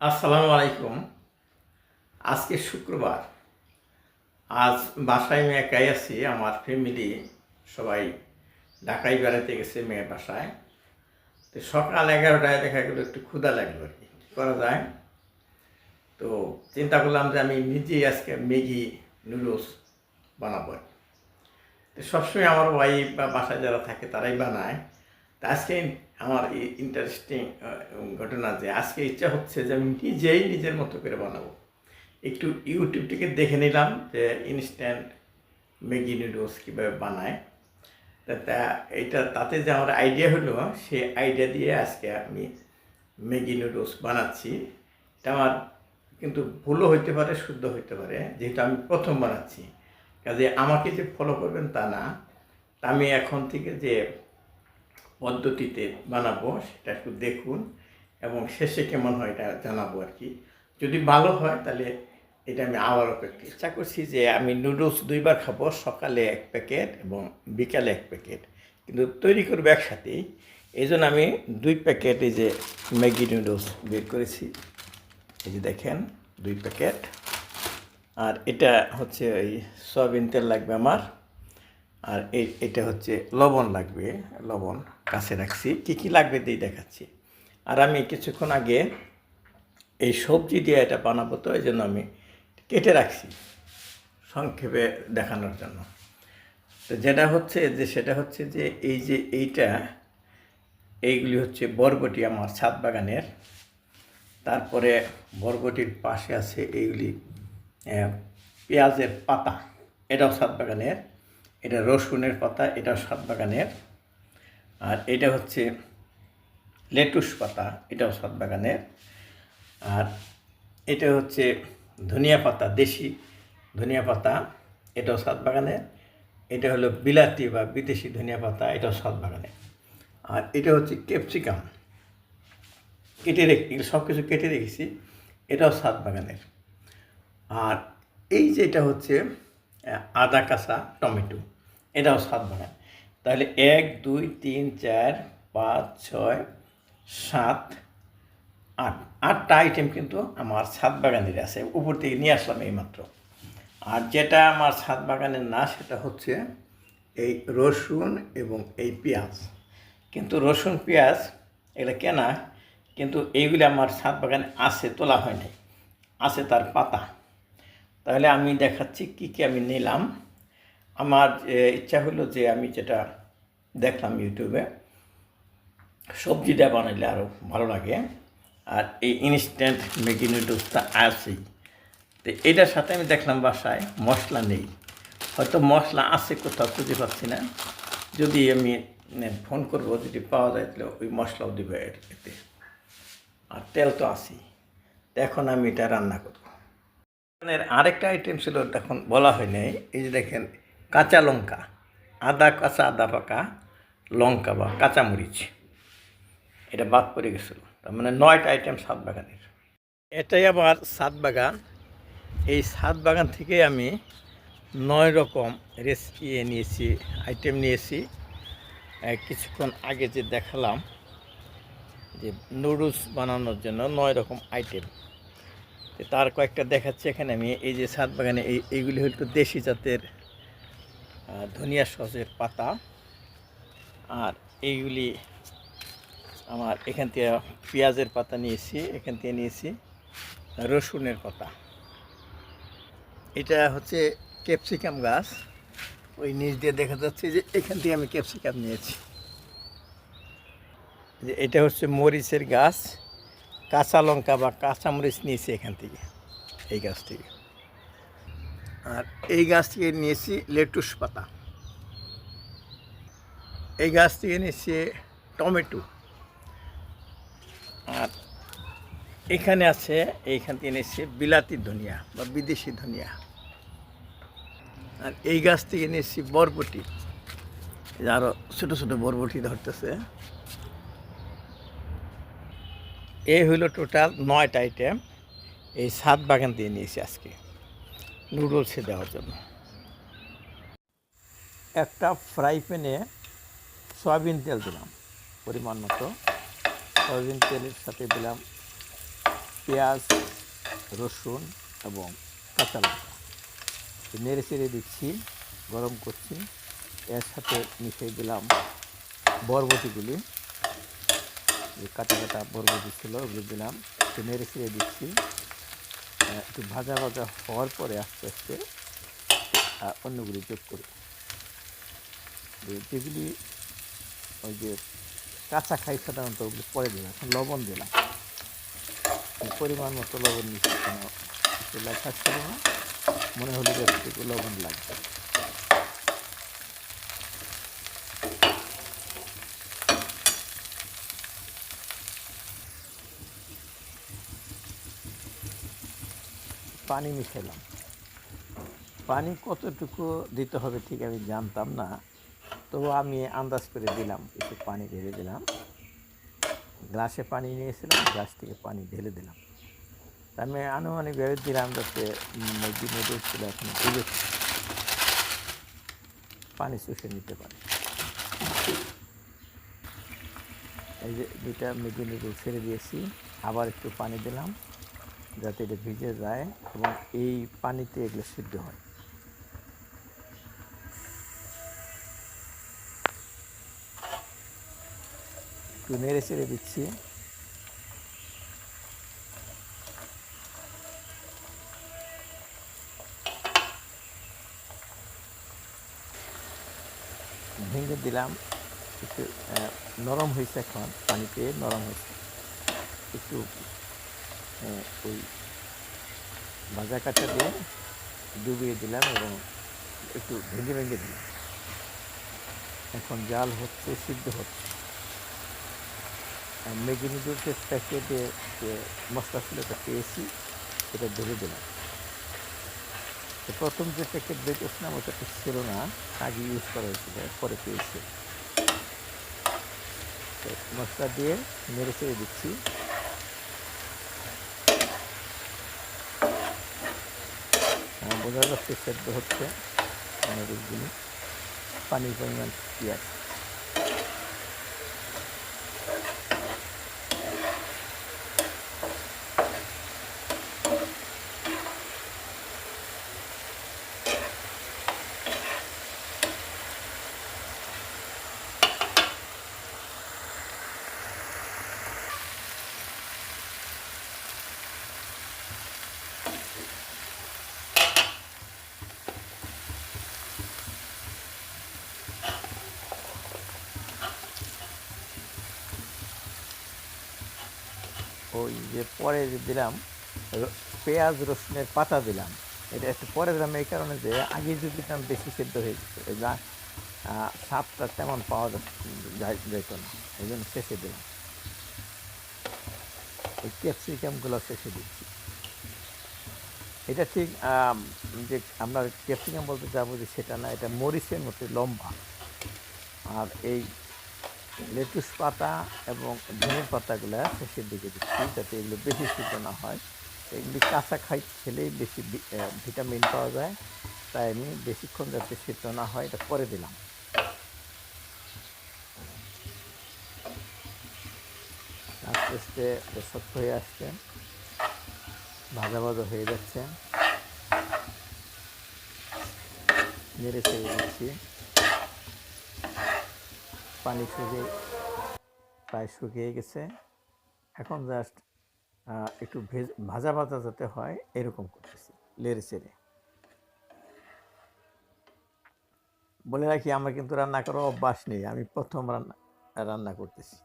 আসসালামু আলাইকুম। আজকে শুক্রবার। আজ বাসায় আমি একাই আছি, আমার ফ্যামিলি সবাই ঢাকায় বেড়াতে গেছে মেয়ে বাসায়। তো সকাল এগারোটায় দেখা গেলো একটু ক্ষুধা লাগল আর কি। করা যায়? তো চিন্তা করলাম যে আমি নিজেই আজকে ম্যাগি নুডলস বানাবো। তো সবসময় আমার ওয়াইফ বা বাসায় যারা থাকে তারাই বানায়। তা আজকে আমার ইন্টারেস্টিং ঘটনা যে আজকে ইচ্ছা হচ্ছে যে আমি নিজেই নিজের মতো করে বানাবো। একটু ইউটিউব থেকে দেখে নিলাম যে ইনস্ট্যান্ট ম্যাগি নুডলস কীভাবে বানায়। তা এইটা তাতে যে আমার আইডিয়া হলো, সেই আইডিয়া দিয়ে আজকে আমি ম্যাগি নুডলস বানাচ্ছি। এটা আমার কিন্তু ভুলও হইতে পারে, শুদ্ধ হইতে পারে, যেহেতু আমি প্রথম বানাচ্ছি। কাজে আমাকে যে ফলো করবেন তা না। আমি এখন থেকে যে পদ্ধতিতে বানাবো সেটা একটু দেখুন এবং শেষে কেমন হয় এটা জানাব আর কি। যদি ভালো হয় তাহলে এটা আমি আবারও প্র্যাকটিস চেষ্টা করছি যে আমি নুডলস দুইবার খাব, সকালে এক প্যাকেট এবং বিকালে এক প্যাকেট। কিন্তু তৈরি করব একসাথেই এই জন্য আমি দুই প্যাকেট এই যে ম্যাগি নুডলস বের করেছি। এই যে দেখেন, দুই প্যাকেট। আর এটা হচ্ছে ওই সয়াবিন তেল লাগবে আমার। আর এটা হচ্ছে লবণ লাগবে, লবণ। কাছে রাখছি। কী কী লাগবে দিয়ে দেখাচ্ছি। আর আমি কিছুক্ষণ আগে এই সবজি দিয়ে এটা বানাবো তো, এই জন্য আমি কেটে রাখছি সংক্ষেপে দেখানোর জন্য। তো যেটা হচ্ছে যে, সেটা হচ্ছে যে, এই যে এইটা, এইগুলি হচ্ছে বরবটি আমার ছাদ বাগানের। তারপরে বরবটির পাশে আছে এইগুলি পেঁয়াজের পাতা। এটাও সাত বাগানের। এটা রসুনের পাতা, এটাও সাত বাগানের। আর এটা হচ্ছে লেটুস পাতা, এটাও সাত বাগানের। আর এটা হচ্ছে ধনিয়া পাতা, দেশি ধনিয়া পাতা, এটাও সাত বাগানের। এটা হলো বিলাতি বা বিদেশি ধনিয়া পাতা, এটাও সাত বাগানের। আর এটা হচ্ছে ক্যাপসিকাম। কেটে রেখে সব কিছু কেটে রেখেছি, এটাও সাত বাগানের। আর এই যেটা হচ্ছে আদা কাঁচা টমেটো, এটাও সাত বাগান। তাহলে এক, দুই, তিন, চার, পাঁচ, ছয়, সাত, আট। আটটা আইটেম কিন্তু আমার ছাদ বাগানের আছে, উপর থেকে নিয়ে আসলাম এইমাত্র। আর যেটা আমার ছাদ বাগানের না, সেটা হচ্ছে এই রসুন এবং এই পেঁয়াজ। কিন্তু রসুন, পেঁয়াজ, এগুলো কেনা, কিন্তু এইগুলি আমার ছাদ বাগানে আছে, তোলা হয় নাই। আছে তার পাতা। তাহলে আমি দেখাচ্ছি কী কী আমি নিলাম। আমার ইচ্ছা হলো যে আমি যেটা দেখলাম ইউটিউবে, সবজি দিয়ে বানাইলে আরও ভালো লাগে। আর এই ইনস্ট্যান্ট ম্যাগি নুডলসটা আছেই। তো এটার সাথে আমি দেখলাম বাসায় মশলা নেই। হয়তো মশলা আছে কোথাও খুঁজে পাচ্ছি না। যদি আমি ফোন করব, যদি পাওয়া যায়, তাহলে ওই মশলাও দিবে এতে। আর তেল তো আছেই। এখন আমি এটা রান্না করব। আরেকটা আইটেম ছিল, তখন বলা হয় নাই। এই যে দেখেন কাঁচা লঙ্কা, আদা কাঁচা, আদা পাকা লঙ্কা বা কাঁচামরিচ। এটা বাদ পড়ে গেছিল। তার মানে নয়টা আইটেম সাত বাগানের। এটাই আবার সাত বাগান। এই সাত বাগান থেকে আমি নয় রকম রেসিপি নিয়েছি আইটেম নিয়েছি। কিছুক্ষণ আগে যে দেখালাম যে নুডলস বানানোর জন্য নয় রকম আইটেম তার কয়েকটা দেখাচ্ছি এখানে আমি। এই যে ছাদ বাগানে এই এইগুলি হলো দেশি জাতের ধনিয়া সসের পাতা। আর এইগুলি আমার এখান থেকে পেঁয়াজের পাতা নিয়েছি, এখান থেকে নিয়েছি রসুনের পাতা। এটা হচ্ছে ক্যাপসিকাম গাছ। ওই নিচ দিয়ে দেখা যাচ্ছে যে এখান থেকে আমি ক্যাপসিকাম নিয়েছি। যে এটা হচ্ছে মরিচের গাছ, কাঁচা লঙ্কা বা কাঁচামরিচ নিয়েছি এখান থেকে, এই গাছ থেকে। আর এই গাছ থেকে নিয়েছি লেটুস পাতা। এই গাছ থেকে নিয়েছি টমেটো। আর এখানে আছে, এইখান থেকে নিয়েছি বিলাতি ধনিয়া বা বিদেশি ধনিয়া। আর এই গাছ থেকে নিয়েছি বরবটি। আরও ছোটো ছোটো বরবটি ধরতেছে। এই হইল টোটাল নয়টা আইটেম এই সাত বাগান দিয়ে নিয়েছি আজকে। নুডলসে দেওয়ার জন্য। একটা ফ্রাই প্যানে সয়াবিন তেল দিলাম, পরিমাণ মতো। সয়াবিন তেলের সাথে দিলাম পেঁয়াজ, রসুন এবং কাঁচা লঙ্কা। নেড়ে চেড়ে দিচ্ছি, গরম করছি। এর সাথে মিশিয়ে দিলাম বরবটিগুলি। যে কাটা কাটা বরবটি ছিল, ওগুলো দিলাম। নেড়ে চেড়ে দিচ্ছি। একটু ভাজা ভাজা হওয়ার পরে আস্তে আস্তে অন্যগুলি যোগ করি। যেগুলি ওই যে কাঁচা খাই সাধারণত ওগুলি পরে দিলাম, এখন লবণ দিলাম। পরিমাণ মতো লবণ নিচ্ছি কেন লেখা ছিল না। মনে হলো যে লবণ লাগবে। পানি মিশালাম পানি কতটুকু দিতে হবে ঠিক আমি জানতাম না। তবু আমি আন্দাজ করে দিলাম, একটু পানি ঢেলে দিলাম। গ্লাসে পানি নিয়েছিলাম, গ্লাস থেকে পানি ঢেলে দিলাম। তা আমি আনুমানিকভাবে দিলাম যাতে মুরগি নুডলসগুলো এখন ভিজে পানি শুষে নিতে পারে। এই যে দুইটা ম্যাগি নুডল ছেড়ে দিয়েছি, আবার একটু পানি দিলাম। যাতে এটা ভিজে যায় এবং এই পানিতে এগুলো সিদ্ধ হয়। একটু নেড়ে চেড়ে দিচ্ছি। ভেঙে দিলাম। একটু নরম হয়েছে এখন, পানিতে নরম হয়েছে। একটু ওই ভাজা কাঁচা দিয়ে ডুবিয়ে দিলাম এবং একটু ভেঙে ভেঙে দিলাম। এখন জাল হচ্ছে, সিদ্ধ হচ্ছে। ম্যাগি নুডলসের প্যাকেটে যে মশলা ছিল এটা পেয়েছি এটা ধরে দিলাম। প্রথম যে প্যাকেট দেখেছিলাম ওটা ছিল না, আগে ইউজ করা হয়েছিল, পরে পেয়েছি। মশলা দিয়ে মেরে চেড়ে দিচ্ছি। বোঝা যাচ্ছে সেদ্ধ হচ্ছে। অনেকগুলি পানির পরিমাণ কী আছে? ওই যে পরে যে দিলাম পেঁয়াজ, রসুনের পাতা দিলাম। এটা একটু পরে দিলাম এই কারণে যে আগে যদি দিতাম বেশি সেদ্ধ হয়ে যেত। যা স্বাদটা তেমন পাওয়া যেত না। এই জন্য শেষে দিলাম। এই ক্যাপসিকামগুলো শেষে দিচ্ছি। এটা ঠিক যে আমরা ক্যাপসিকাম বলতে যাব যে সেটা না, এটা মরিচের মতো লম্বা। আর এই লেটুস পাতা এবং ধনের পাতাগুলো শেষের দিকে দিচ্ছি যাতে এগুলো বেশি সিদ্ধ না হয়। এগুলি কাঁচা খাই খেলেই বেশি ভিটামিন পাওয়া যায়। তাই আমি বেশিক্ষণ যাতে সিদ্ধ না হয় এটা করে দিলাম। আস্তে আস্তে শক্ত হয়ে আসছে। ভাজা ভাজা হয়ে যাচ্ছে। নেড়ে ছেড়ে দিচ্ছি। পানি শুকিয়ে প্রায় শুকিয়ে গেছে। এখন জাস্ট একটু ভেজ, ভাজা যাতে হয়, এরকম করতেছি, লেড়ে চেড়ে। বলে রাখি আমার কিন্তু রান্না করার অভ্যাস নেই, আমি প্রথম রান্না রান্না করতেছি।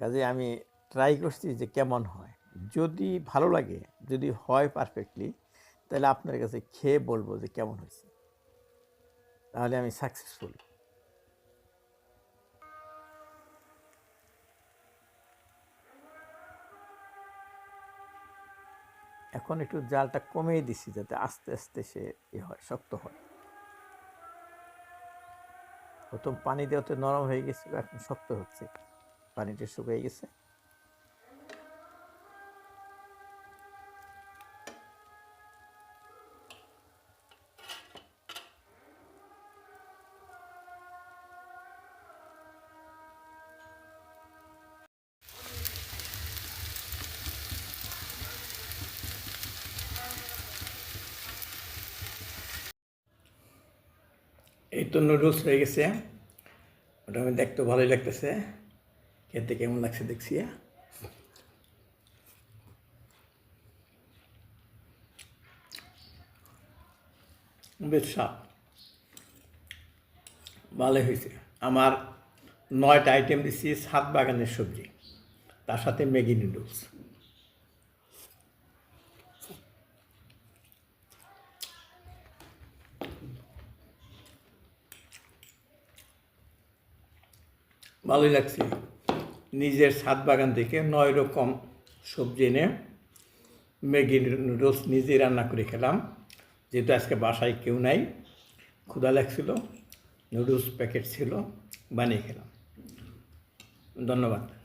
কাজে আমি ট্রাই করছি যে কেমন হয়। যদি ভালো লাগে, যদি হয় পারফেক্টলি তাহলে আপনার কাছে খেয়ে বলব যে কেমন হয়েছে। তাহলে আমি সাকসেসফুল এখন একটু জালটা কমিয়ে দিছি যাতে আস্তে আস্তে সে ইয়ে হয়, শক্ত হয়। প্রথম পানি দেওয়াতে নরম হয়ে গেছিল, এখন শক্ত হচ্ছে। পানিটা শুকিয়ে গেছে। এই তো নুডলস হয়ে গেছে। ওটা আমি দেখতে ভালোই লাগতেছে। খেতে কেমন লাগছে দেখছি। বেশ স্বাদ। ভালো হয়েছে। আমার নয়টা আইটেম দিচ্ছি সাত বাগানের সবজি। তার সাথে ম্যাগি নুডলস ভালোই লাগছে। নিজের ছাদ বাগান থেকে নয় রকম সবজি এনে ম্যাগির নুডলস নিজে রান্না করে খেলাম। যেহেতু আজকে বাসায় কেউ নাই, ক্ষুধা লাগছিল, নুডলস প্যাকেট ছিল, বানিয়ে খেলাম। ধন্যবাদ।